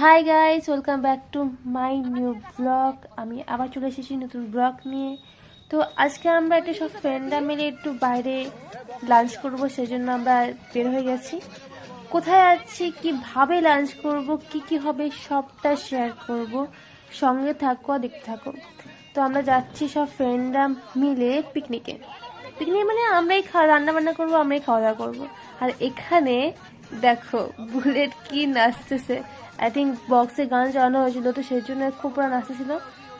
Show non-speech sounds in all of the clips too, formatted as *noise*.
Hi guys welcome back to my new blog আমি আবার চলে এসেছি নতুন ব্লগ নিয়ে। তো আজকে আমরা একটা সব ফ্রেন্ডরা মিলে একটু বাইরে লাঞ্চ করব, সেজন্য আমরা বের হয়ে গেছি। কোথায় আছি, কীভাবে লাঞ্চ করব, কি কি হবে সবটা শেয়ার করব। সঙ্গে থাকো দেখতে থাকো। তো আমরা যাচ্ছি সব ফ্রেন্ডরা মিলে পিকনিকে পিকনিক মানে আমরাই খাওয়া রান্না বান্না করব, আমরাই খাওয়া দাওয়া করব। আর এখানে দেখো, বুলেট কি নাচতেছে। আই থিঙ্ক বক্সে গান চালানো হয়েছিল, তো সেই জন্য খুব ওরা নাচতেছিল।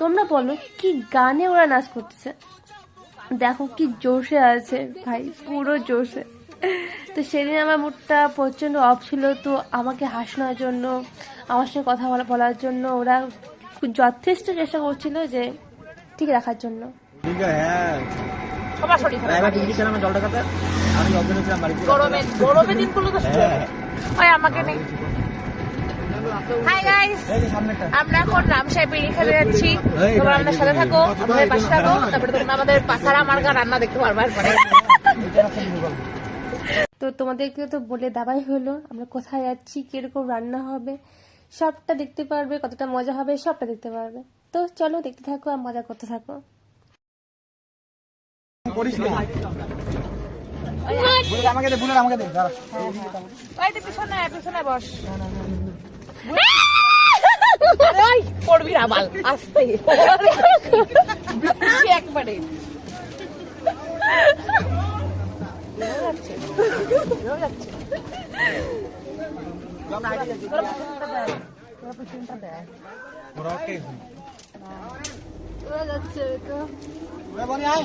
তোমরা বলো, কি গানে ওরা নাচ করতেছে? দেখো কি জোশে আছে, ভাই, পুরো জোশে তো সেদিন আমার মুডটা প্রচণ্ড অফ ছিল, তো আমাকে হাসানোর জন্য, আমার সঙ্গে কথা বলা, বলার জন্য ওরা যথেষ্ট চেষ্টা করছিল যে, ঠিক রাখার জন্য। ঠিক আছে হ্যাঁ তুমি ছিলাম জলটা খাতে আমি অজ্ঞান ছিলাম বাড়ি গরমে গরমে দিনগুলো তো হ্যাঁ ওই আমাকে নেই। হাই গাইস এই যে সামনেটা আমরা এখন রামসাই বিড়ি খেতে যাচ্ছি। তোমরা আমাদের সাথে থাকো আমাদের পাশে থাকো। তারপরে তোমরা আমাদের পাশারা মার্গা রান্না দেখতে পারবে তো তোমাদেরকে তো বলে দাবাই হলো আমরা কোথায় যাচ্ছি কীরকম রান্না হবে সবটা দেখতে পারবে কতটা মজা হবে সবটা দেখতে পারবে। তো চলো দেখতে থাকো আর মজা করতে থাকো। করিস না। আমাকে দে বুলেট আমাকে দে দাঁড়া। ওই তো পিছনে পিছনে বস। ওই পড়বি রাবাল আস্তে। একবারে। ওরা ওকে। ওরা বনি আয়।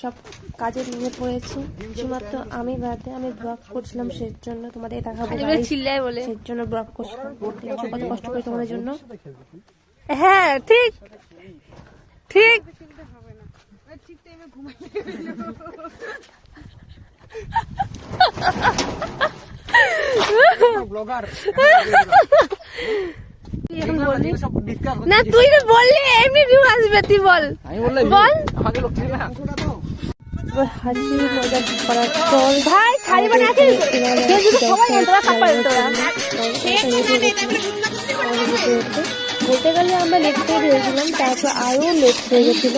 সব কাজে নিয়ে পড়েছি। শুধুমাত্র আমি বাদে আমি ব্লগ করছিলাম সেই জন্য তোমাদের দেখাবো চিল্লাই বলে। সেই জন্য ব্লগ করছিলাম কত কষ্ট করে তোমাদের জন্য? হ্যাঁ ঠিক। ঠিক। না তুই তো বললি এমনি ভিউ আসবে তুই বল। আমি বললাম বল। আমাকে লোক হাসি, মজা বলতে গেলে আমরা লেট করে দিয়েছিলাম, তারপর আরও লেট হয়ে গেছিল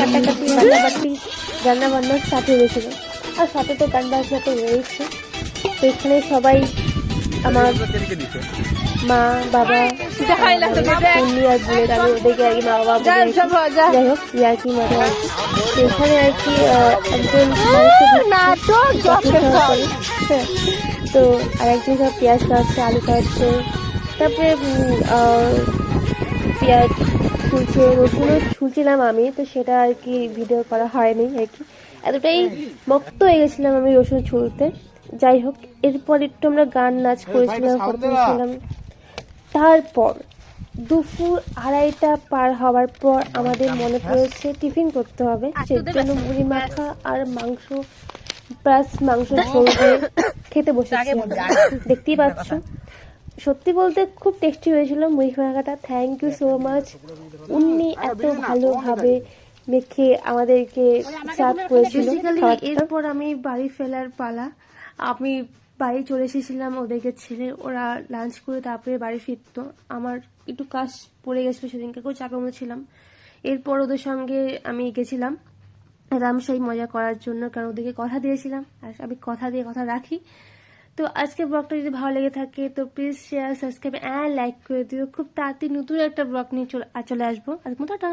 কাটাকাটি কাটাকাটি রান্না বান্না স্টার্ট গেছিল আর সাথে তো গান বাজনা তো রয়েছে। এখানে সবাই আমার মা বাবা উনি আর বুড়ে আমি ওদেরকে আর কি মা বাবা বলে যাই হোক ইয়ার কি তো এখানে আর কি একজন হ্যাঁ, তো *laughs* আর একজন সব পেঁয়াজ কাটছে আলু কাটছে। তারপরে পেঁয়াজ ছুলছে রসুনও ছুলছিলাম আমি তো সেটা আর কি ভিডিও করা হয়নি আর কি। এতটাই মক্ত হয়ে গেছিলাম আমি রসুন ছুলতে। যাই হোক এরপর একটু আমরা গান নাচ করেছিলাম ফটো তুলছিলাম তারপর দুপুর আড়াইটা পার হওয়ার পর আমাদের মনে পড়েছে টিফিন করতে হবে। সেই জন্য মুড়ি মাখা আর মাংস প্লাস মাংস ঝোল দিয়ে খেতে বসেছি দেখতেই পাচ্ছ? সত্যি বলতে খুব টেস্টি হয়েছিল মুড়ি মাখাটা। থ্যাংক ইউ সো মাচ উনি এত ভালোভাবে মেখে আমাদেরকে সার্ভ করেছিল এরপর আমি বাড়ি ফেলার পালা। আমি বাড়ি চলে এসেছিলাম ওদেরকে ছেড়ে। ওরা লাঞ্চ করে তারপরে বাড়ি ফিরতো। আমার একটু কাজ পড়ে গেছিল সেদিনকে, খুব চাপের মধ্যে ছিলাম। এরপর ওদের সঙ্গে আমি গেছিলাম রামশাই মজা করার জন্য, কারণ ওদেরকে কথা দিয়েছিলাম। আর আমি কথা দিয়ে কথা রাখি। তো আজকে ব্লগটা যদি ভালো লেগে থাকে, তো please share subscribe and like করে দিও। খুব তাড়াতাড়ি নতুন একটা ব্লগ নিয়ে চলে আসব। আজকে টাটা।